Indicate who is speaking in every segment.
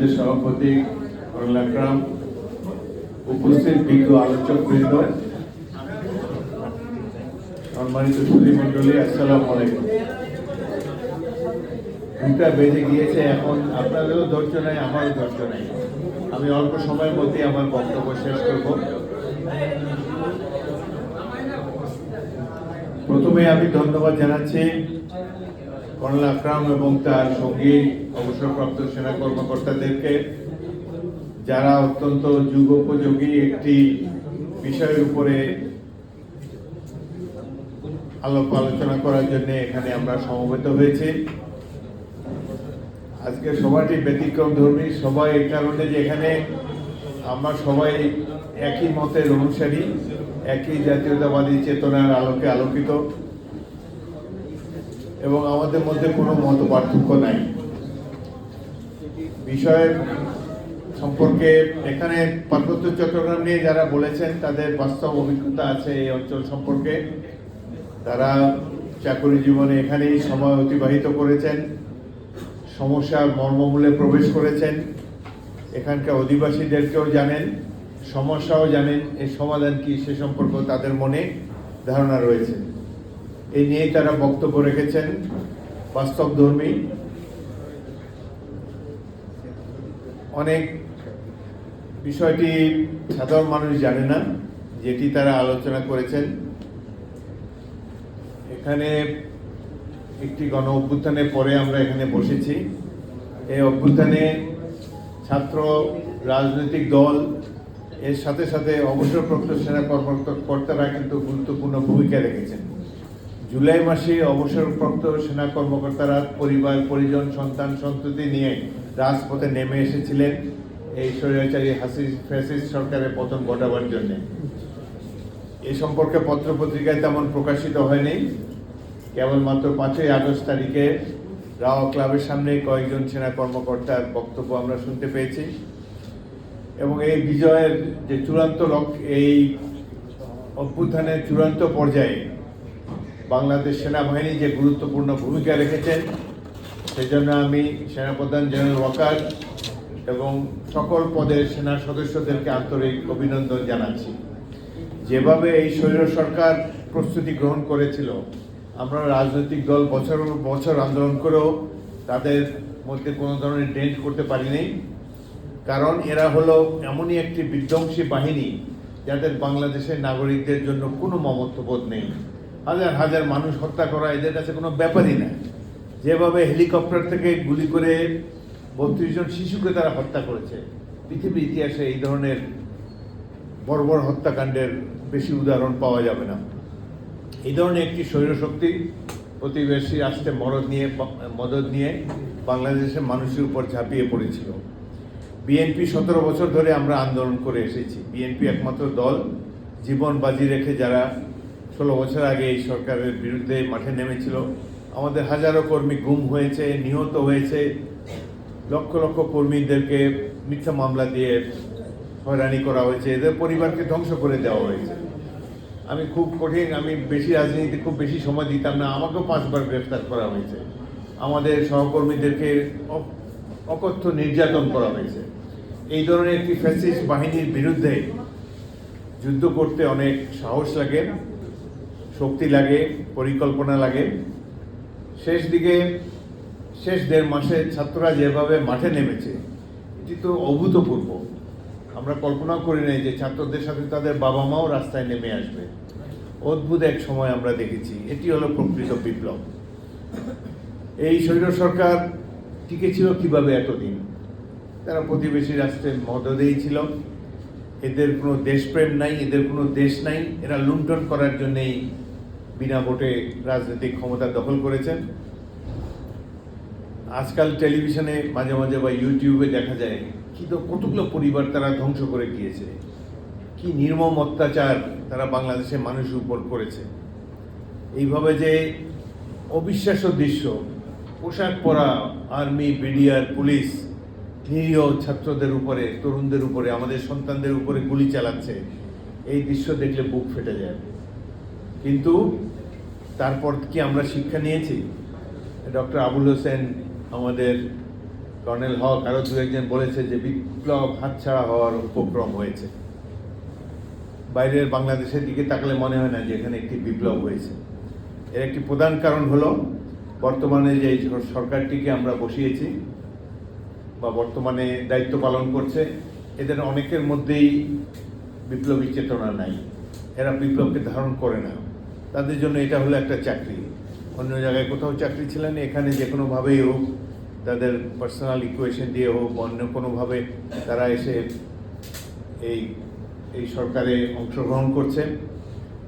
Speaker 1: রাজ্য সভাপতি করুল আকরাম উপস্থিত বিজ্ঞ আলোচক বৃন্দ, সম্মানিত সুধীমণ্ডলী আসসালাম আলাইকুম। দুটা বেজে গিয়েছে, এখন আপনাদেরও ধৈর্য নাই, আমারও ধৈর্য নাই। আমি অল্প সময়ের মধ্যে আমার বক্তব্য শেষ করব। প্রথমে আমি ধন্যবাদ জানাচ্ছি কর্নেল আকরাম এবং তার সঙ্গী অবসরপ্রাপ্ত সেনা কর্মকর্তাদেরকে, যারা অত্যন্ত যুগোপযোগী একটি বিষয়ের উপরে আলোপ আলোচনা করার জন্য এখানে আমরা সমবেত হয়েছি। আজকে সবাটি ব্যতিক্রম ধর্মী, সবাই এই কারণে যে এখানে আমরা সবাই একই মতের অনুসারী, একই জাতীয়তাবাদী চেতনার আলোকে আলোকিত এবং আমাদের মধ্যে কোনো মত পার্থক্য নাই। বিষয়ের সম্পর্কে এখানে পার্বত্য চট্টগ্রাম নিয়ে যারা বলেছেন, তাদের বাস্তব অভিজ্ঞতা আছে এই অঞ্চল সম্পর্কে। তারা চাকরি জীবনে এখানেই সময় অতিবাহিত করেছেন সমস্যার মর্মমূলে প্রবেশ করেছেন। এখানকার অধিবাসীদেরকেও জানেন, সমস্যাও জানেন, এর সমাধান কি সে সম্পর্কে তাদের মনে ধারণা রয়েছে। এই নিয়ে তারা বক্তব্য রেখেছেন, বাস্তবধর্মী। অনেক বিষয়টি সাধারণ মানুষ জানে না, যেটি তারা আলোচনা করেছেন। এখানে একটি গণ অভ্যুত্থানের পরে আমরা এখানে বসেছি। এই অভ্যুত্থানে ছাত্র রাজনৈতিক দল, এর সাথে সাথে অবসরপ্রাপ্ত সেনা কর্মকর্তারা কিন্তু গুরুত্বপূর্ণ ভূমিকা রেখেছেন। জুলাই মাসে অবসরপ্রাপ্ত সেনা কর্মকর্তারা, পরিবার, পরিজন, সন্তান, সন্ততি নিয়ে রাজপথে নেমে এসেছিলেন এই স্বৈরাচারী হাসিস, ফ্যাসিস সরকারের পতন ঘটাবার জন্য। এ সম্পর্কে পত্রপত্রিকায় তেমন প্রকাশিত হয়নি। কেবলমাত্র পাঁচই আগস্ট তারিখে রাও ক্লাবের সামনে কয়েকজন সেনা কর্মকর্তার বক্তব্য আমরা শুনতে পেয়েছি। এবং এই বিজয়ের যে চূড়ান্ত লক্ষ্য এই অভ্যুত্থানের চূড়ান্ত পর্যায়ে বাংলাদেশ সেনাবাহিনী যে গুরুত্বপূর্ণ ভূমিকা রেখেছেন সেই জন্য আমি সেনাপ্রধান জেনারেল ওয়াকার এবং সকল পদের সেনা সদস্যদেরকে আন্তরিক অভিনন্দন জানাচ্ছি। যেভাবে এই স্বৈর সরকার প্রস্তুতি গ্রহণ করেছিল, আমরা রাজনৈতিক দল বছর বছর আন্দোলন করেও তাদের মধ্যে কোনো ধরনের ডেন্ট করতে পারিনি। কারণ এরা হলো এমনই একটি বিধ্বংসী বাহিনী, যাদের বাংলাদেশের নাগরিকদের জন্য কোনো মমত্ববোধ নেই। হাজার হাজার মানুষ হত্যা করা এদের কাছে কোনো ব্যাপারই না যেভাবে হেলিকপ্টার থেকে গুলি করে বত্রিশ জন শিশুকে তারা হত্যা করেছে, পৃথিবীর ইতিহাসে এই ধরনের বড় বড় হত্যাকাণ্ডের বেশি উদাহরণ পাওয়া যাবে না। এই ধরনের একটি শক্তি প্রতিবেশী রাষ্ট্রে মদত নিয়ে মদত নিয়ে বাংলাদেশের মানুষের উপর ঝাঁপিয়ে পড়েছিল। বিএনপি সতেরো বছর ধরে আমরা আন্দোলন করে এসেছি। বিএনপি একমাত্র দল জীবন বাজি রেখে যারা ষোলো বছর আগে এই সরকারের বিরুদ্ধে মাঠে নেমেছিল আমাদের হাজারো কর্মী গুম হয়েছে, নিহত হয়েছে। লক্ষ লক্ষ কর্মীদেরকে মিথ্যা মামলা দিয়ে হয়রানি করা হয়েছে। এদের পরিবারকে ধ্বংস করে দেওয়া হয়েছে। আমি খুব কঠিন, আমি বেশি রাজনীতিতে খুব বেশি সময় দিতাম না। আমাকেও পাঁচবার গ্রেফতার করা হয়েছে। আমাদের সহকর্মীদেরকে অকথ্য নির্যাতন করা হয়েছে। এই ধরনের একটি ফ্যাসিস্ট বাহিনীর বিরুদ্ধে যুদ্ধ করতে অনেক সাহস লাগে, শক্তি লাগে, পরিকল্পনা লাগে। শেষ দিকে, শেষ দেড় মাসে ছাত্ররা যেভাবে মাঠে নেমেছে, এটি তো অভূতপূর্ব। আমরা কল্পনাও করি নাই যে ছাত্রদের সাথে তাদের বাবা মাও রাস্তায় নেমে আসবে। অদ্ভুত এক সময় আমরা দেখেছি, এটি হলো প্রকৃত বিপ্লব। এই স্বৈর সরকার টিকে ছিল কীভাবে এতদিন? তারা প্রতিবেশী রাষ্ট্রের মদদেই ছিল। এদের কোনো দেশপ্রেম নাই, এদের কোনো দেশ নাই। এরা লুণ্ঠন করার জন্যেই বিনা ভোটে রাজনৈতিক ক্ষমতা দখল করেছেন। আজকাল টেলিভিশনে মাঝে মাঝে বা ইউটিউবে দেখা যায়, কি তো কতগুলো পরিবার তারা ধ্বংস করে গিয়েছে কি নির্মম অত্যাচার তারা বাংলাদেশের মানুষের উপর করেছে। এইভাবে যে অবিশ্বাস্য দৃশ্য, পোশাক পরা আর্মি, বিডিআর, পুলিশ, নিরীহ ছাত্রদের উপরে, তরুণদের উপরে, আমাদের সন্তানদের উপরে গুলি চালাচ্ছে, এই দৃশ্য দেখলে বুক ফেটে যায়। কিন্তু তারপর কি আমরা শিক্ষা নিয়েছি? ডক্টর আবুল হোসেন, আমাদের কর্নেল হক আরও দু একজন বলেছে যে বিপ্লব হাতছাড়া হওয়ার উপক্রম হয়েছে। বাইরের বাংলাদেশের দিকে তাকালে মনে হয় না যে এখানে একটি বিপ্লব হয়েছে। এর একটি প্রধান কারণ হলো বর্তমানে যে সরকারটিকে আমরা বসিয়েছি বা বর্তমানে দায়িত্ব পালন করছে, এদের অনেকের মধ্যেই বিপ্লবী চেতনা নাই। এরা বিপ্লবকে ধারণ করে না। তাদের জন্য এটা হলো একটা চাকরি। অন্য জায়গায় কোথাও চাকরি ছিলেন, এখানে যে কোনোভাবেই হোক, তাদের পার্সোনাল ইকুয়েশন দিয়ে হোক, অন্য কোনোভাবে তারা এসে এই এই সরকারে অংশগ্রহণ করছে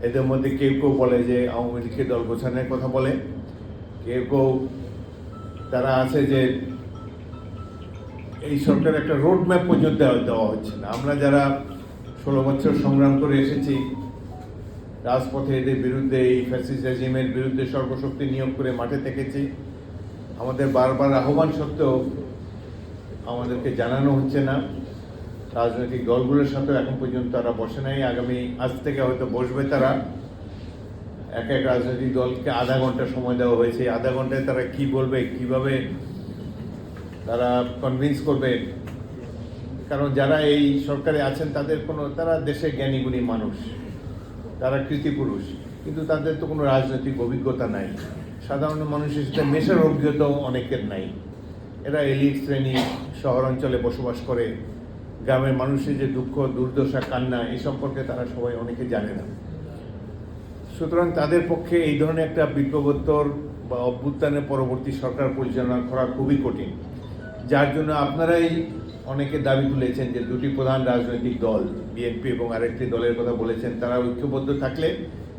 Speaker 1: এদের মধ্যে কেউ কেউ বলে যে আওয়ামী লীগকে দল গোছানোর কথা বলে। কেউ কেউ তারা আছে যে এই সরকার একটা রোড ম্যাপ পর্যন্ত দেওয়া হচ্ছে না। আমরা যারা ষোলো বছর সংগ্রাম করে এসেছি রাজপথে এদের বিরুদ্ধে, এই ফ্যাসিস্ট রেজিমের বিরুদ্ধে সর্বশক্তি নিয়োগ করে মাঠে থেকেছি। আমাদের বারবার আহ্বান সত্ত্বেও আমাদেরকে জানানো হচ্ছে না। রাজনৈতিক দলগুলোর সাথেও এখন পর্যন্ত তারা বসে নাই। আগামী, আজ থেকে হয়তো বসবে তারা। এক এক রাজনৈতিক দলকে আধা ঘণ্টা সময় দেওয়া হয়েছে। আধা ঘন্টায় তারা কি বলবে, কীভাবে তারা কনভিন্স করবে? কারণ যারা এই সরকারে আছেন, তাদের কোনো, তারা দেশে জ্ঞানীগুণী মানুষ। তারা কৃতিপুরুষ, কিন্তু তাদের তো কোনো রাজনৈতিক অভিজ্ঞতা নাই। সাধারণ মানুষের সাথে মেশার অভিজ্ঞতাও অনেকের নাই। এরা এলিট শ্রেণি শহর অঞ্চলে বসবাস করে। গ্রামের মানুষের যে দুঃখ, দুর্দশা, কান্না এই সম্পর্কে তারা সবাই অনেকে জানে না। সুতরাং তাদের পক্ষে এই ধরনের একটা বিপ্লবোত্তর বা অভ্যুত্থানের পরবর্তী সরকার পরিচালনা করা খুবই কঠিন। যার জন্য আপনারাই অনেকে দাবি তুলেছেন যে দুটি প্রধান রাজনৈতিক দল, বিএনপি এবং আরেকটি দলের কথা বলেছেন, তারা ঐক্যবদ্ধ থাকলে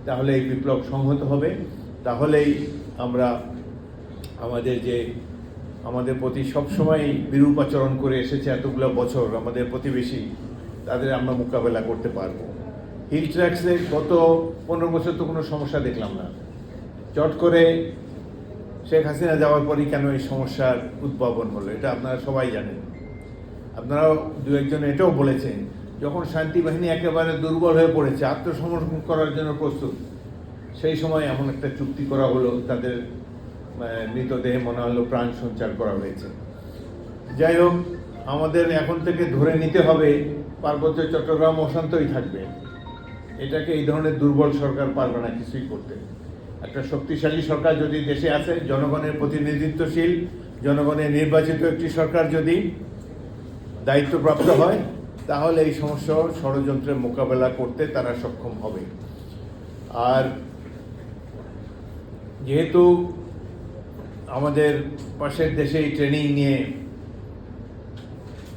Speaker 1: তাহলে এই বিপ্লব সংহত হবে। তাহলেই আমরা আমাদের যে, আমাদের প্রতি সবসময় বিরূপ আচরণ করে এসেছে এতগুলো বছর আমাদের প্রতিবেশী, তাদের আমরা মোকাবেলা করতে পারব। হিল ট্র্যাক্সে গত পনেরো বছর তো কোনো সমস্যা দেখলাম না। চট করে শেখ হাসিনা যাওয়ার পরই কেন এই সমস্যার উদ্ভাবন হলো, এটা আপনারা সবাই জানেন। আপনারাও দু একজন এটাও বলেছেন, যখন শান্তি বাহিনী একেবারে দুর্বল হয়ে পড়েছে, আত্মসমর্পণ করার জন্য প্রস্তুত, সেই সময় এমন একটা চুক্তি করা হলো, তাদের মৃতদেহে মনে হলো প্রাণ সঞ্চার করা হয়েছে। যাই হোক, আমাদের এখন থেকে ধরে নিতে হবে, পার্বত্য চট্টগ্রাম অশান্তই থাকবে। এটাকে এই ধরনের দুর্বল সরকার পারবে না কিছুই করতে। একটা শক্তিশালী সরকার যদি দেশে আছে জনগণের প্রতিনিধিত্বশীল, জনগণের নির্বাচিত একটি সরকার যদি দায়িত্বপ্রাপ্ত হয়, তাহলে এই সমস্যা ষড়যন্ত্রের মোকাবেলা করতে তারা সক্ষম হবে। আর যেহেতু আমাদের পাশের দেশেই ট্রেনিং নিয়ে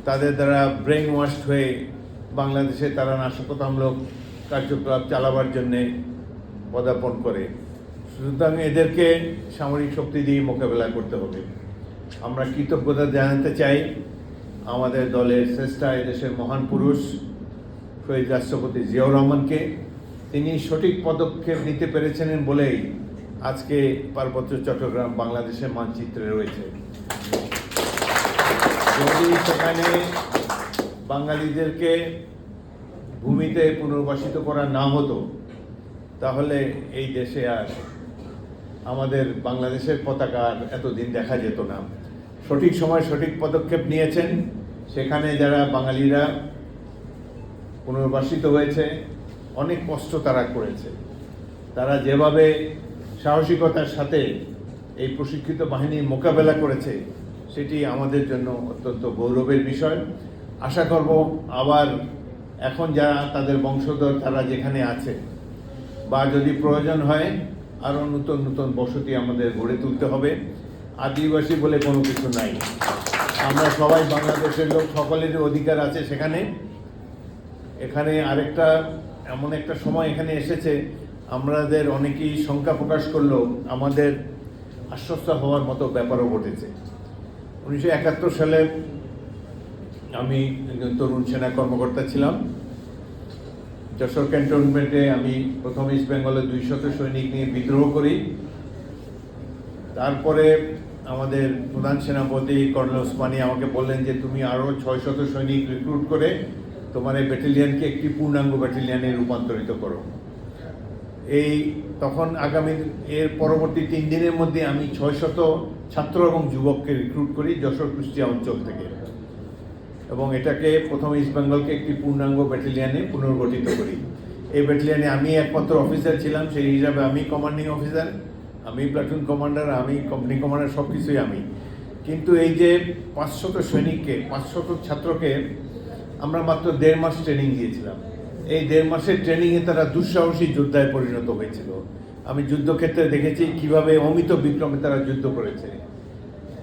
Speaker 1: তাদের দ্বারা ব্রেন ওয়াশড হয়ে বাংলাদেশে তারা নাশকতামূলক কার্যকলাপ চালাবার জন্যে পদার্পণ করে, সুতরাং এদেরকে সামরিক শক্তি দিয়ে মোকাবেলা করতে হবে। আমরা কৃতজ্ঞতা জানাতে চাই আমাদের দলের শ্রেষ্ঠা এদেশের মহান পুরুষ শহীদ রাষ্ট্রপতি জিয়াউর রহমানকে। তিনি সঠিক পদক্ষেপ নিতে পেরেছিলেন বলেই আজকে পার্বত্য চট্টগ্রাম বাংলাদেশের মানচিত্রে রয়েছে। যদি সেখানে বাঙালিদেরকে ভূমিতে পুনর্বাসিত করা না হতো, তাহলে এই দেশে আর আমাদের বাংলাদেশের পতাকা এতদিন দেখা যেত না। সঠিক সময় সঠিক পদক্ষেপ নিয়েছেন। সেখানে যারা বাঙালিরা পুনর্বাসিত হয়েছে, অনেক কষ্ট তারা করেছে। তারা যেভাবে সাহসিকতার সাথে এই প্রশিক্ষিত বাহিনীর মোকাবেলা করেছে, সেটি আমাদের জন্য অত্যন্ত গৌরবের বিষয়। আশা করব আবার এখন যারা তাদের বংশধর তারা যেখানে আছে, বা যদি প্রয়োজন হয়, আরও নতুন নতুন বসতি আমাদের গড়ে তুলতে হবে। আদিবাসী বলে কোনো কিছু নাই। আমরা সবাই বাংলাদেশের লোক, সকলেরই অধিকার আছে সেখানে। এখানে আরেকটা, এমন একটা সময় এখানে এসেছে, আমাদের অনেকেই শঙ্কা প্রকাশ করলেও আমাদের আশ্বস্ত হওয়ার মতো ব্যাপারও ঘটেছে। উনিশশো একাত্তর সালে আমি একজন তরুণ সেনা কর্মকর্তা ছিলাম। যশোর ক্যান্টনমেন্টে আমি প্রথম ইস্ট বেঙ্গলের দুই শত সৈনিক নিয়ে বিদ্রোহ করি। তারপরে আমাদের প্রধান সেনাপতি কর্নেল ওসমানী আমাকে বললেন যে তুমি আরও ছয় শত সৈনিক রিক্রুট করে তোমার এই ব্যাটালিয়নকে একটি পূর্ণাঙ্গ ব্যাটালিয়নে রূপান্তরিত করো। এই তখন আগামী এর পরবর্তী তিন দিনের মধ্যে আমি ছয় শত ছাত্র এবং যুবককে রিক্রুট করি যশোর কুষ্টিয়া অঞ্চল থেকে। এবং এটাকে প্রথম ইস্ট বেঙ্গলকে একটি পূর্ণাঙ্গ ব্যাটালিয়ানে পুনর্গঠিত করি। এই ব্যাটালিয়ানে আমি একমাত্র অফিসার ছিলাম, সেই হিসাবে আমি কমান্ডিং অফিসার আমি প্লাটুন কমান্ডার আমি কোম্পানি কমান্ডার সব কিছুই আমি। কিন্তু এই যে পাঁচশত সৈনিককে, পাঁচশত ছাত্রকে আমরা মাত্র দেড় মাস ট্রেনিং দিয়েছিলাম। এই দেড় মাসের ট্রেনিংয়ে তারা দুঃসাহসী যোদ্ধায় পরিণত হয়েছিল। আমি যুদ্ধক্ষেত্রে দেখেছি কীভাবে অমিত বিক্রমে তারা যুদ্ধ করেছে।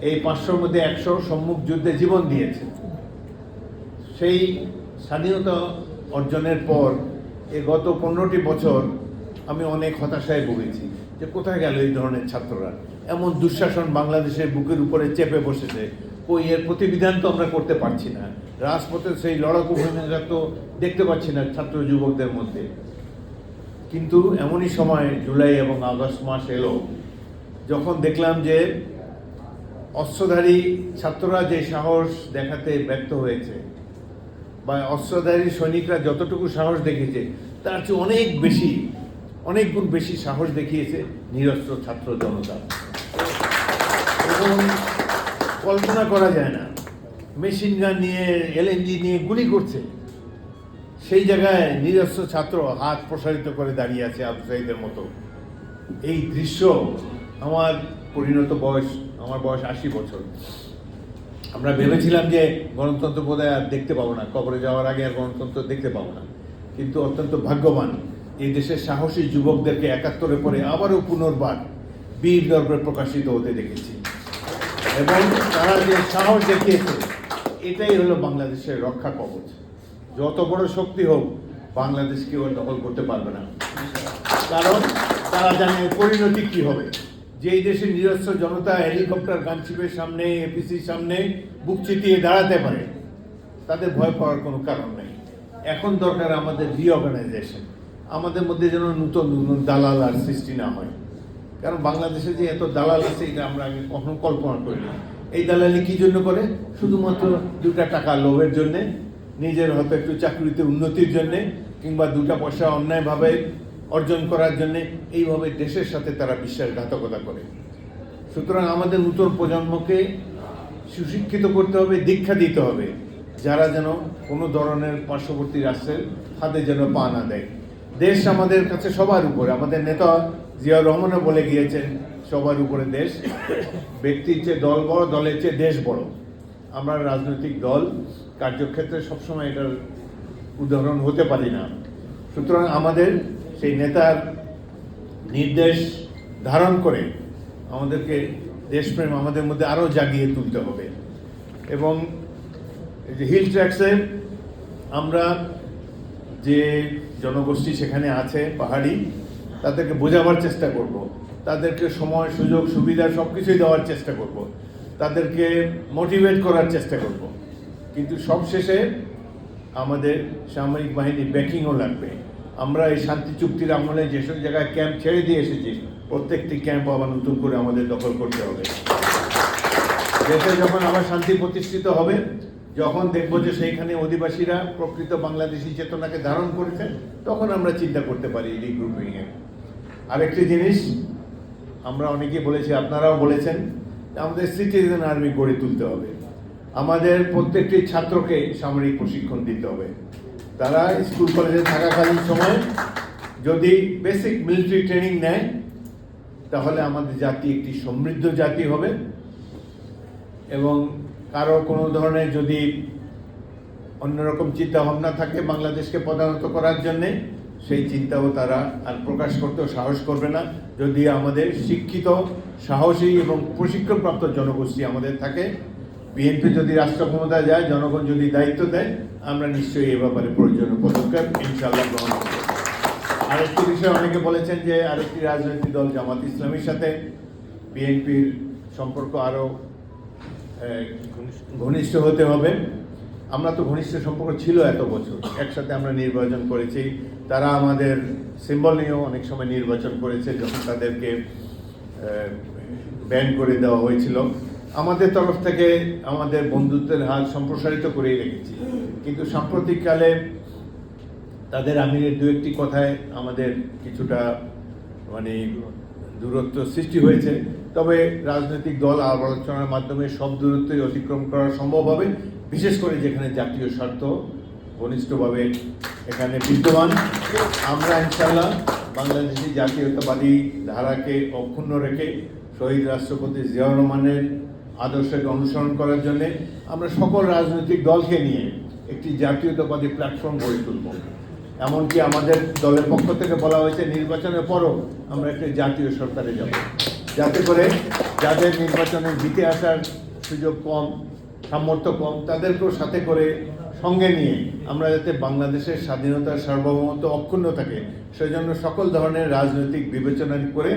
Speaker 1: এই পাঁচশোর মধ্যে একশো সম্মুখ যুদ্ধে জীবন দিয়েছে। সেই স্বাধীনতা অর্জনের পর এ গত পনেরোটি বছর আমি অনেক হতাশায় ভুগেছি। যে কোথায় গেল এই ধরনের ছাত্ররা? এমন দুঃশাসন বাংলাদেশের বুকের উপরে চেপে বসেছে। কই, এর প্রতিবিধান তো আমরা করতে পারছি না। রাজপথে সেই লড়াকু ভূমিকা তো দেখতে পাচ্ছি না ছাত্র যুবকদের মধ্যে। কিন্তু এমনই সময়, জুলাই এবং আগস্ট মাস এলো, যখন দেখলাম যে অস্ত্রধারী ছাত্ররা যে সাহস দেখাতে ব্যর্থ হয়েছে, বা অস্ত্রধারী সৈনিকরা যতটুকু সাহস দেখেছে তার চেয়ে অনেক বেশি অনেক গুণ বেশি সাহস দেখিয়েছে নিরস্ত্র ছাত্র জনতা। এবং কল্পনা করা যায় না মেশিন গান নিয়ে এলএনজি নিয়ে গুলি করছে। সেই জায়গায় নিরস্ত্র ছাত্র হাত প্রসারিত করে দাঁড়িয়ে আছে আবু মতো। এই দৃশ্য আমার পরিণত বয়স, আমার বয়স আশি বছর। আমরা ভেবেছিলাম যে গণতন্ত্র বোধহয় আর দেখতে পাবো না, কবরে যাওয়ার আগে আর গণতন্ত্র দেখতে পাবো না। কিন্তু অত্যন্ত ভাগ্যবান এই দেশের সাহসী যুবকদেরকে একাত্তরে পরে আবারও পুনর্বার বীর দর্পে প্রকাশিত হতে দেখেছি। এবং তারা যে সাহস দেখিয়েছে, এটাই হলো বাংলাদেশের রক্ষা কবচ। যত বড় শক্তি হোক বাংলাদেশকে ও দখল করতে পারবে না। কারণ তারা জানে পরিণতি কি হবে। যেই দেশের নিরস্ত্র জনতা হেলিকপ্টার, গানশিপের সামনে, এপিসির সামনে বুক চিতিয়ে দাঁড়াতে পারে, তাদের ভয় পাওয়ার কোনো কারণ নেই। এখন দরকার আমাদের রিঅর্গানাইজেশন আমাদের মধ্যে যেন নূতন নতুন দালাল আর সৃষ্টি না হয়। কারণ বাংলাদেশে যে এত দালাল আছে, এটা আমরা আগে কখনো কল্পনা করি না এই দালালি কি জন্য করে? শুধুমাত্র দুটা টাকা লোভের জন্যে, নিজের হয়তো একটু চাকরিতে উন্নতির জন্যে, কিংবা দুটা পয়সা অন্যায়ভাবে অর্জন করার জন্যে, এইভাবে দেশের সাথে তারা বিশ্বাসঘাতকতা করে। সুতরাং আমাদের নতুন প্রজন্মকে সুশিক্ষিত করতে হবে, দীক্ষা দিতে হবে, যারা যেন কোনো ধরনের পার্শ্ববর্তী রাষ্ট্রের হাতে যেন পা না দেয়। দেশ আমাদের কাছে সবার উপরে। আমাদের নেতা জিয়াউর রহমানও বলে গিয়েছেন, সবার উপরে দেশ। ব্যক্তির চেয়ে দল বড়, দলের চেয়ে দেশ বড়। আমরা রাজনৈতিক দল, কার্যক্ষেত্রে সবসময় এটার উদাহরণ হতে পারি না। সুতরাং আমাদের সেই নেতার নির্দেশ ধারণ করে আমাদেরকে দেশপ্রেম আমাদের মধ্যে আরও জাগিয়ে তুলতে হবে। এবং হিল ট্র্যাক্সে আমরা যে জনগোষ্ঠী সেখানে আছে, পাহাড়ি, তাদেরকে বোঝাবার চেষ্টা করব। তাদেরকে সময়, সুযোগ, সুবিধা সব কিছুই দেওয়ার চেষ্টা করব। তাদেরকে মোটিভেট করার চেষ্টা করব। কিন্তু সবশেষে আমাদের সামরিক বাহিনী ব্যাকিংও লাগবে আমরা এই শান্তি চুক্তির আমলে যেসব জায়গায় ক্যাম্প ছেড়ে দিয়ে এসেছি, প্রত্যেকটি ক্যাম্প আবার নতুন করে আমাদের দখল করতে হবে দেশে যখন আবার শান্তি প্রতিষ্ঠিত হবে যখন দেখব যে সেইখানে অধিবাসীরা প্রকৃত বাংলাদেশি চেতনাকে ধারণ করেছে, তখন আমরা চিন্তা করতে পারি রিগ্রুপিং এ। আরেকটি জিনিস, আমরা অনেকে বলেছি, আপনারাও বলেছেন আমাদের সিটিজেন আর্মি গড়ে তুলতে হবে। আমাদের প্রত্যেকটি ছাত্রকে সামরিক প্রশিক্ষণ দিতে হবে। তারা স্কুল কলেজে থাকাকালীন সময় যদি বেসিক মিলিটারি ট্রেনিং নেয়, তাহলে আমাদের জাতি একটি সমৃদ্ধ জাতি হবে এবং কারও কোনো ধরনের যদি অন্যরকম চিন্তা ভাবনা থাকে বাংলাদেশকে পদানত করার জন্যে, সেই চিন্তাও তারা আর প্রকাশ করতেও সাহস করবে না। যদি আমাদের শিক্ষিত, সাহসী এবং প্রশিক্ষণপ্রাপ্ত জনগোষ্ঠী আমাদের থাকে, বিএনপি যদি রাষ্ট্র ক্ষমতায় যায়, জনগণ যদি দায়িত্ব দেয়, আমরা নিশ্চয়ই এ ব্যাপারে প্রয়োজনীয় পদক্ষেপ ইনশাল্লাহ গ্রহণ করব। আরেকটি বিষয় অনেকে বলেছেন যে আরেকটি রাজনৈতিক দল জামাত ইসলামীর সাথে, বিএনপির সম্পর্ক আরও ঘনিষ্ঠ হতে হবে। আমরা তো ঘনিষ্ঠ সম্পর্ক ছিল এত বছর। একসাথে আমরা নির্বাচন করেছি। তারা আমাদের সিম্বল নিয়েও অনেক সময় নির্বাচন করেছে, যখন তাদেরকে ব্যান করে দেওয়া হয়েছিল। আমাদের তরফ থেকে আমাদের বন্ধুত্বের হাত সম্প্রসারিত করেই রেখেছি। কিন্তু সাম্প্রতিককালে তাদের আমিরের দু একটি কথায় আমাদের কিছুটা মানে দূরত্ব সৃষ্টি হয়েছে। তবে রাজনৈতিক দল আলোচনার মাধ্যমে সব দূরত্বই অতিক্রম করা সম্ভব হবে, বিশেষ করে যেখানে জাতীয় স্বার্থ ঘনিষ্ঠভাবে এখানে বিদ্যমান। আমরা ইনশাল্লাহ বাংলাদেশি জাতীয়তাবাদী ধারাকে অক্ষুণ্ণ রেখে শহীদ রাষ্ট্রপতি জিয়াউর রহমানের আদর্শকে অনুসরণ করার জন্য আমরা সকল রাজনৈতিক দলকে নিয়ে একটি জাতীয়তাবাদী প্ল্যাটফর্ম গড়ে তুলব। এমনকি আমাদের দলের পক্ষ থেকে বলা হয়েছে, নির্বাচনের পরও আমরা একটি জাতীয় সরকারে যাব। যাতে করে যাদের নির্বাচনে জিতে আসার সুযোগ কম, সামর্থ্য কম, তাদেরকেও সাথে করে সঙ্গে নিয়ে আমরা যাতে বাংলাদেশের স্বাধীনতার সার্বভৌমত্ব অক্ষুণ্ণ থাকে, সেজন্য সকল ধরনের রাজনৈতিক বিবেচনা করে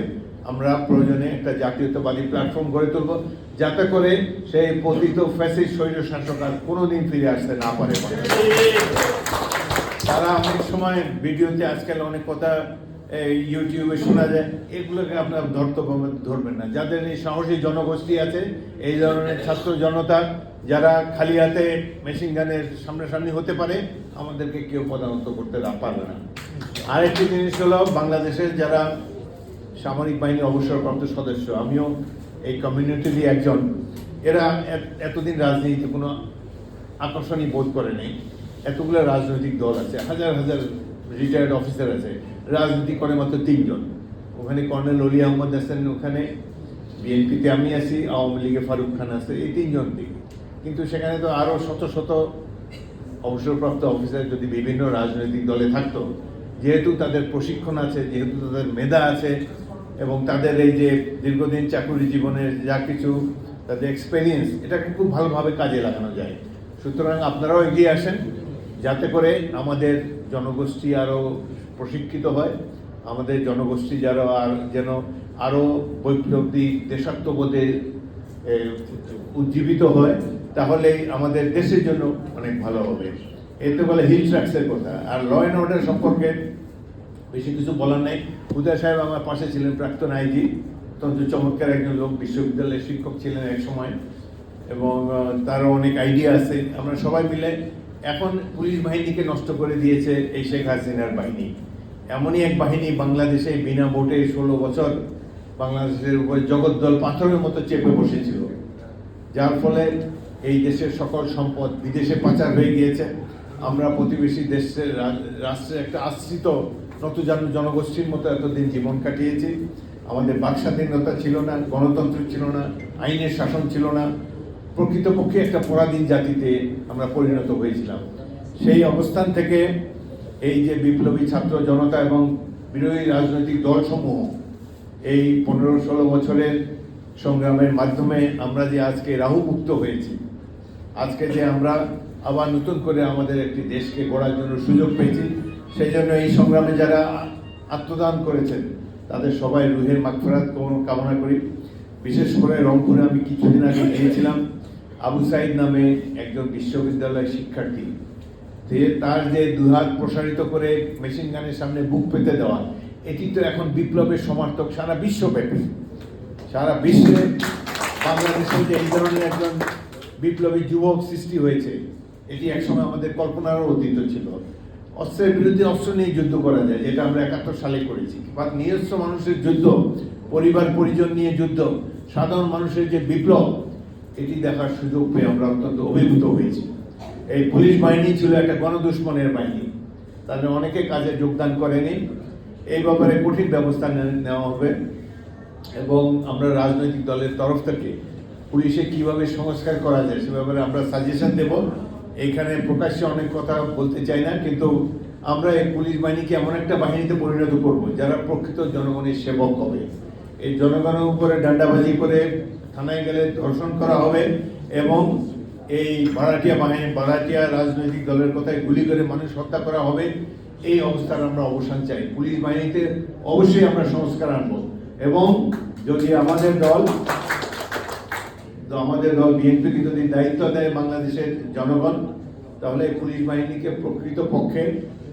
Speaker 1: আমরা প্রয়োজনে একটা জাতীয়তাবাদী প্ল্যাটফর্ম গড়ে তুলব, যাতে করে সেই পতিত ফ্যাসিস শৈল শাসক আর কোনোদিন ফিরে আসতে না পারে। তারা অনেক সময় ভিডিওতে আজকাল অনেক কথা ইউটিউবে শোনা যায় এগুলোকে আপনার ধরতে ধরবেন না। যাদের এই সাহসী জনগোষ্ঠী আছে, এই ধরনের ছাত্র জনতা, যারা খালি হাতে মেশিন গানের সামনাসামনি হতে পারে, আমাদেরকে কেউ প্রদানত করতে পারবে না। আরেকটি জিনিস হলো, বাংলাদেশের যারা সামরিক বাহিনীর অবসরপ্রাপ্ত সদস্য, আমিও এই কমিউনিটিরই একজন, এরা এতদিন রাজনীতিতে কোনো আকর্ষণই বোধ করে নেই। এতগুলো রাজনৈতিক দল আছে, হাজার হাজার রিটায়ার্ড অফিসার আছে। রাজনীতি করে মাত্র তিনজন। ওখানে কর্নেল অলি আহমদ আছেন, ওখানে বিএনপিতে আমি আছি, আওয়ামী লীগে ফারুক খান আছে, এই তিনজন দিক। কিন্তু সেখানে তো আরও শত শত অবসরপ্রাপ্ত অফিসার যদি বিভিন্ন রাজনৈতিক দলে থাকতো, যেহেতু তাদের প্রশিক্ষণ আছে, যেহেতু তাদের মেধা আছে, এবং তাদের এই যে দীর্ঘদিন চাকুরি জীবনের যা কিছু তাদের এক্সপেরিয়েন্স এটাকে খুব ভালোভাবে কাজে লাগানো যায়। সুতরাং আপনারাও এগিয়ে আসেন, যাতে করে আমাদের জনগোষ্ঠী আরও প্রশিক্ষিত হয়। আমাদের জনগোষ্ঠী যারা আর যেন আরও বৈপ্লবিক দেশাত্মবোধে উজ্জীবিত হয় তাহলে আমাদের দেশের জন্য অনেক ভালো হবে। এতে বলে হিল ট্র্যাক্সের কথা। আর ল অ্যান্ড অর্ডার সম্পর্কে বেশি কিছু বলার নেই। উদয় সাহেব আমার পাশে ছিলেন, প্রাক্তন আইজি। অত্যন্ত চমৎকার একজন লোক, বিশ্ববিদ্যালয়ের শিক্ষক ছিলেন এক সময়। এবং তারও অনেক আইডিয়া আছে। আমরা সবাই মিলে এখন পুলিশ বাহিনীকে নষ্ট করে দিয়েছে এই শেখ হাসিনার বাহিনী। এমনই এক বাহিনী বাংলাদেশে বিনা ভোটে ষোলো বছর বাংলাদেশের উপর জগদ্দল পাথরের মতো চেপে বসেছিল। যার ফলে এই দেশের সকল সম্পদ বিদেশে পাচার হয়ে গিয়েছে। আমরা প্রতিবেশী দেশের রাষ্ট্রের একটা আশ্রিত নতুন জনগোষ্ঠীর মতো এতদিন জীবন কাটিয়েছি। আমাদের বাক স্বাধীনতা ছিল না, গণতন্ত্র ছিল না, আইনের শাসন ছিল না। প্রকৃতপক্ষে একটা পরাধীন জাতিতে আমরা পরিণত হয়েছিলাম। সেই অবস্থান থেকে এই যে বিপ্লবী ছাত্র জনতা এবং বিরোধী রাজনৈতিক দলসমূহ এই পনেরো ষোলো বছরের সংগ্রামের মাধ্যমে আমরা যে আজকে রাহুমুক্ত হয়েছি, আজকে যে আমরা আবার নতুন করে আমাদের একটি দেশকে গড়ার জন্য সুযোগ পেয়েছি, সেই জন্য এই সংগ্রামে যারা আত্মদান করেছেন, তাদের সবাই রুহের মাগফিরাত কামনা করি। বিশেষ করে রংপুরে আমি কিছুদিন আগে গিয়েছিলাম। আবু সাইদ নামে একজন বিশ্ববিদ্যালয়ের শিক্ষার্থী। যে তার যে দুহাত প্রসারিত করে মেশিন গানের সামনে বুক পেতে দেওয়া, এটি তো এখন বিপ্লবের সমর্থক সারা বিশ্বব্যাপী। সারা বিশ্বে বাংলাদেশে যে এই ধরনের একজন বিপ্লবী যুবক সৃষ্টি হয়েছে, এটি একসময় আমাদের কল্পনারও অতীত ছিল। অস্ত্রের বিরুদ্ধে অস্ত্র নিয়ে যুদ্ধ করা যায়, যেটা আমরা একাত্তর সালে করেছি। বা নিজস্ব মানুষের যুদ্ধ পরিবার পরিজন নিয়ে যুদ্ধ, সাধারণ মানুষের যে বিপ্লব এটি দেখার সুযোগ পেয়ে আমরা অত্যন্ত অভিভূত হয়েছি। এই পুলিশ বাহিনী ছিল একটা গণদুশ্মনের বাহিনী। তাদের অনেকে কাজে যোগদান করেনি। এই ব্যাপারে কঠিন ব্যবস্থা নেওয়া হবে এবং আমরা রাজনৈতিক দলের তরফ থেকে পুলিশে কীভাবে সংস্কার করা যায় সে ব্যাপারে আমরা সাজেশন দেব। এখানে প্রকাশ্যে অনেক কথা বলতে চাই না, কিন্তু আমরা এই পুলিশ বাহিনীকে এমন একটা বাহিনীতে পরিণত করব যারা প্রকৃত জনগণের সেবক হবে। এই জনগণের উপরে ডান্ডাবাজি করে থানায় গেলে ধর্ষণ করা হবে এবং এই ভাড়াটিয়া বাহিনী ভাড়াটিয়া রাজনৈতিক দলের কথায় গুলি করে মানুষ হত্যা করা হবে, এই অবস্থার আমরা অবসান চাই। পুলিশ বাহিনীতে অবশ্যই আমরা সংস্কার আনব এবং যদি আমাদের দল আমাদের দল বিএনপিকে যদি দায়িত্ব দেয় বাংলাদেশের জনগণ, তাহলে পুলিশ বাহিনীকে প্রকৃত পক্ষে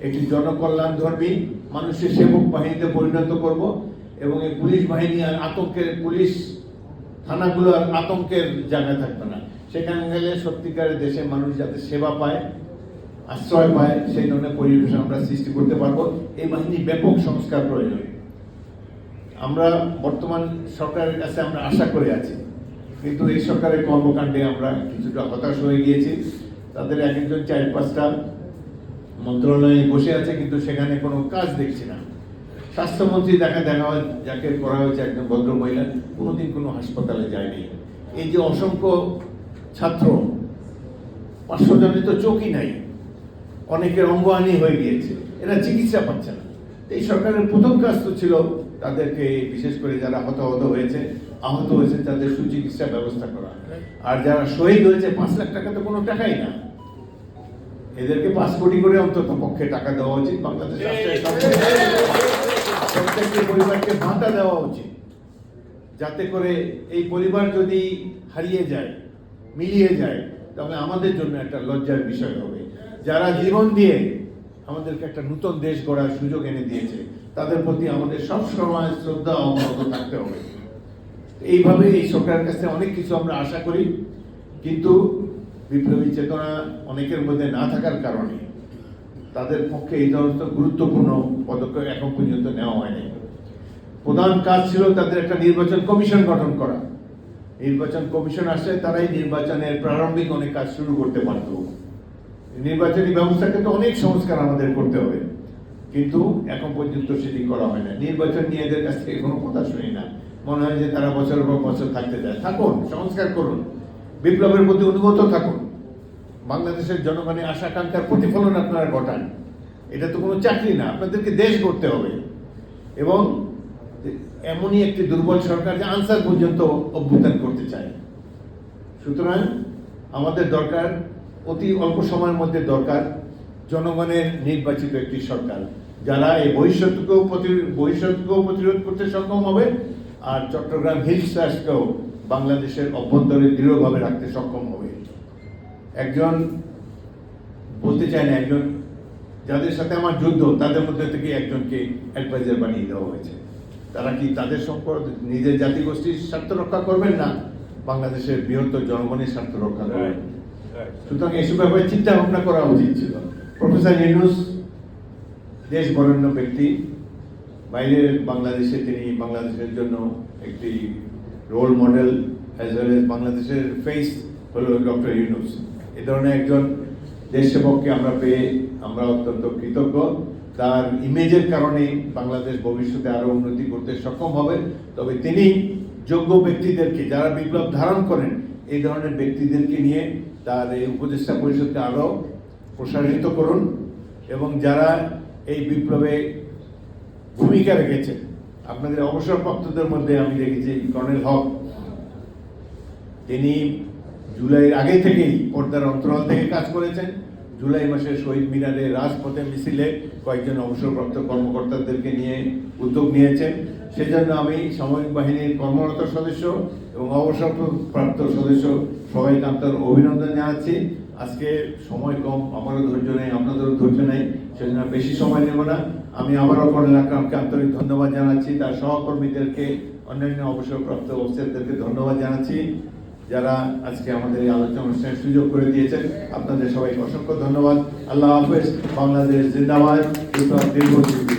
Speaker 1: একটি জনকল্যাণ ধর্মী মানুষের সেবক বাহিনীতে পরিণত করব এবং এই পুলিশ বাহিনী আতঙ্কের পুলিশ থানাগুলো আর আতঙ্কের জায়গা থাকবে না। সেখানে গেলে সত্যিকারের দেশের মানুষ যাতে সেবা পায়, আশ্রয় পায়, সেই ধরনের পরিবেশ আমরা সৃষ্টি করতে পারব। এই বাহিনী ব্যাপক সংস্কার প্রয়োজন। আমরা বর্তমান সরকারের কাছে আমরা আশা করে আছি। কিন্তু এই সরকারের কর্মকাণ্ডে আমরা কিছুটা হতাশ হয়ে গিয়েছি। তাদের এক একজন চার পাঁচটা মন্ত্রণালয়ে বসে আছে, কিন্তু সেখানে কোনো কাজ দেখছি না। স্বাস্থ্যমন্ত্রী দেখা দেখা যাকে করা হয়েছে একজন ভদ্র মহিলা কোনোদিন কোনো হাসপাতালে যায়নি। এই যে অসংখ্য ছাত্র, পাঁচশো জনের তো চোখই নাই, অনেকের অঙ্গহানি হয়ে গিয়েছে, এরা চিকিৎসা পাচ্ছে না। এই সরকারের প্রথম কাজ তো ছিল তাদেরকে, বিশেষ করে যারা হতাহত হয়েছে, আহত হয়েছে, তাদের সুচিকিৎসা ব্যবস্থা করা। আর যারা শহীদ হয়েছে, পাঁচ লাখ টাকা তো কোনো টাকাই না। এদেরকে পাঁচ কোটি করে অন্তত পক্ষে টাকা দেওয়া উচিত, বাংলাদেশ প্রত্যেকটি পরিবারকে ভাতা দেওয়া উচিত। যাতে করে এই পরিবার যদি হারিয়ে যায়, মিলিয়ে যায়, তাহলে আমাদের জন্য একটা লজ্জার বিষয় হবে। যারা জীবন দিয়ে আমাদেরকে একটা নতুন দেশ গড়ার সুযোগ এনে দিয়েছে, তাদের প্রতি আমাদের সব সময় শ্রদ্ধা অবনত থাকতে হবে। এইভাবে এই সরকারের কাছে অনেক কিছু আমরা আশা করি, কিন্তু বিপ্লবী চেতনা অনেকের মধ্যে না থাকার কারণে তাদের পক্ষে এই ধরনের গুরুত্বপূর্ণ পদক্ষেপ এখন পর্যন্ত নেওয়া হয়নি প্রধান কাজ ছিল তাদের একটা নির্বাচন কমিশন গঠন করা। নির্বাচন কমিশন আসলে তারাই নির্বাচনের প্রারম্ভিক অনেক কাজ শুরু করতে পারত। নির্বাচনী ব্যবস্থাকে তো অনেক সংস্কার আমাদের করতে হবে। কিন্তু এখন পর্যন্ত সেটি করা হয় না। নির্বাচন নিয়ে এদের কাছ থেকে কোনো কথা শুনি না। মনে হয় যে তারা বছরের পর বছর থাকতে চায়। থাকুন, সংস্কার করুন। বিপ্লবের প্রতি অনুগত থাকুন। বাংলাদেশের জনগণের আশা আকাঙ্ক্ষার প্রতিফলন আপনারা ঘটান। এটা তো কোনো চাকরি না, আপনাদেরকে দেশ করতে হবে। এবং এমনই একটি দুর্বল সরকার যে আনসার পর্যন্ত অভ্যুত্থান করতে চায়। সুতরাং আমাদের দরকার, অতি অল্প সময়ের মধ্যে দরকার, জনগণের নির্বাচিত একটি সরকার, যারা এই ভবিষ্যৎকেও ভবিষ্যৎকেও প্রতিরোধ করতে সক্ষম হবে আর চট্টগ্রাম হিল বাংলাদেশের অভ্যন্তরে দৃঢ়ভাবে রাখতে সক্ষম হবে। একজন বলতে চায় না একজন যাদের সাথে আমার যুদ্ধ তাদের মধ্যে থেকে একজনকে অ্যাডভাইজার বানিয়ে দেওয়া হয়েছে। তারা কি তাদের সম্পর্ক নিজের জাতিগোষ্ঠীর স্বার্থ রক্ষা করবেন না? বাংলাদেশের বৃহত্তর জনগণের স্বার্থ রক্ষা করবেন সুতরাং এসব ব্যাপারে চিন্তা ভাবনা করা উচিত ছিল। প্রফেসর ইউনুস দেশ বরেণ্য ব্যক্তি বাইরের বাংলাদেশে তিনি বাংলাদেশের জন্য একটি role model as well as বাংলাদেশের ফেস হলো ডক্টর ইউনুস এ ধরনের একজন দেশ সেবককে আমরা পেয়ে আমরা অত্যন্ত কৃতজ্ঞ। তার ইমেজের কারণে বাংলাদেশ ভবিষ্যতে আরও উন্নতি করতে সক্ষম হবে। তবে তিনি যোগ্য ব্যক্তিদেরকে, যারা বিপ্লব ধারণ করেন, এই ধরনের ব্যক্তিদেরকে নিয়ে তার এই উপদেষ্টা পরিষদকে আরও প্রসারিত করুন এবং যারা এই বিপ্লবে ভূমিকা রেখেছেন, আপনাদের অবসরপ্রাপ্তদের মধ্যে আমি দেখেছি কর্নেল হক। তিনি জুলাইয়ের আগে থেকেই পর্দার অন্তরাল থেকে কাজ করেছেন। জুলাই মাসে শহীদ মিনারে রাজপথে মিছিলে কয়েকজন অবসরপ্রাপ্ত কর্মকর্তাদেরকে নিয়ে উদ্যোগ নিয়েছেন। সেজন্য আমি সামরিক বাহিনীর কর্মরত সদস্য এবং অবসরপ্রাপ্ত সদস্য সবাইকে আন্তর অভিনন্দন জানাচ্ছি। আজকে সময় কম, আমারও ধৈর্য নেই, আপনাদেরও ধৈর্য নেই, সেজন্য বেশি সময় নেব না। আমি আবারও কর্নেল আকরামকে আন্তরিক ধন্যবাদ জানাচ্ছি, তার সহকর্মীদেরকে, অন্যান্য অবসরপ্রাপ্ত অফিসারদেরকে ধন্যবাদ জানাচ্ছি। যারা আজকে আমাদের এই আলোচনা অনুষ্ঠানের সুযোগ করে দিয়েছেন, আপনাদের সবাইকে অসংখ্য ধন্যবাদ। আল্লাহ হাফেজ, বাংলাদেশ জিন্দাবাদ। বিপ্লব